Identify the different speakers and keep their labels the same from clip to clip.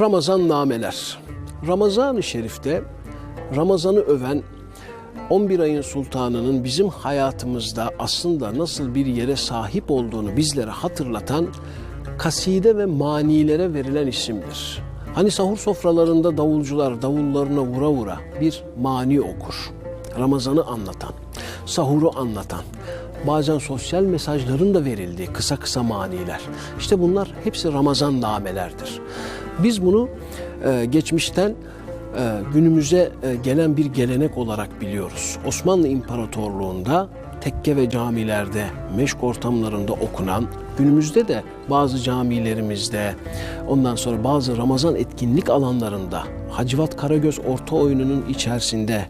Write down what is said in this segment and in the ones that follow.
Speaker 1: Ramazan nameler. Ramazan-ı Şerif'te Ramazan'ı öven 11 ayın sultanının bizim hayatımızda aslında nasıl bir yere sahip olduğunu bizlere hatırlatan kaside ve manilere verilen isimdir. Hani sahur sofralarında davulcular davullarına vura vura bir mani okur. Ramazan'ı anlatan, sahuru anlatan, bazen sosyal mesajların da verildiği kısa kısa maniler. İşte bunlar hepsi Ramazan namelerdir. Biz bunu e, geçmişten e, günümüze e, gelen bir gelenek olarak biliyoruz. Osmanlı İmparatorluğu'nda tekke ve camilerde, meşk ortamlarında okunan, günümüzde de bazı camilerimizde, ondan sonra bazı Ramazan etkinlik alanlarında, Hacivat Karagöz orta oyununun içerisinde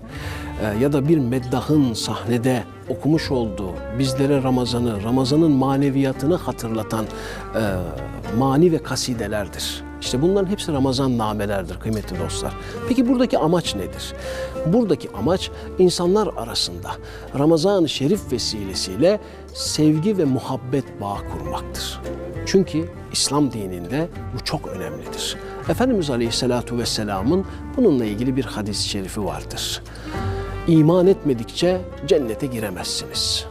Speaker 1: e, ya da bir meddahın sahnede okumuş olduğu, bizlere Ramazan'ı, Ramazan'ın maneviyatını hatırlatan mani ve kasidelerdir. İşte bunların hepsi Ramazan namelerdir kıymetli dostlar. Peki buradaki amaç nedir? Buradaki amaç insanlar arasında Ramazan-ı Şerif vesilesiyle sevgi ve muhabbet bağı kurmaktır. Çünkü İslam dininde bu çok önemlidir. Efendimiz Aleyhisselatu Vesselam'ın bununla ilgili bir hadis-i şerifi vardır. İman etmedikçe cennete giremezsiniz.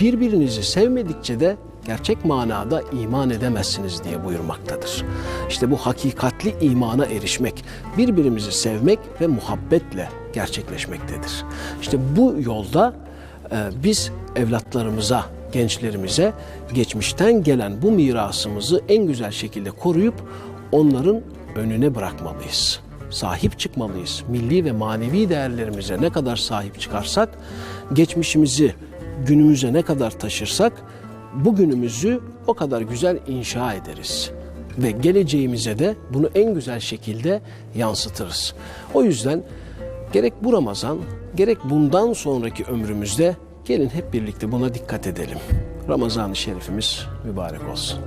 Speaker 1: Birbirinizi sevmedikçe de gerçek manada iman edemezsiniz diye buyurmaktadır. İşte bu hakikatli imana erişmek, birbirimizi sevmek ve muhabbetle gerçekleşmektedir. İşte bu yolda e, biz evlatlarımıza, gençlerimize geçmişten gelen bu mirasımızı en güzel şekilde koruyup onların önüne bırakmalıyız. Sahip çıkmalıyız. Milli ve manevi değerlerimize ne kadar sahip çıkarsak, geçmişimizi günümüze ne kadar taşırsak bugünümüzü o kadar güzel inşa ederiz ve geleceğimize de bunu en güzel şekilde yansıtırız. O yüzden gerek bu Ramazan, gerek bundan sonraki ömrümüzde gelin hep birlikte buna dikkat edelim. Ramazan-ı Şerifimiz mübarek olsun.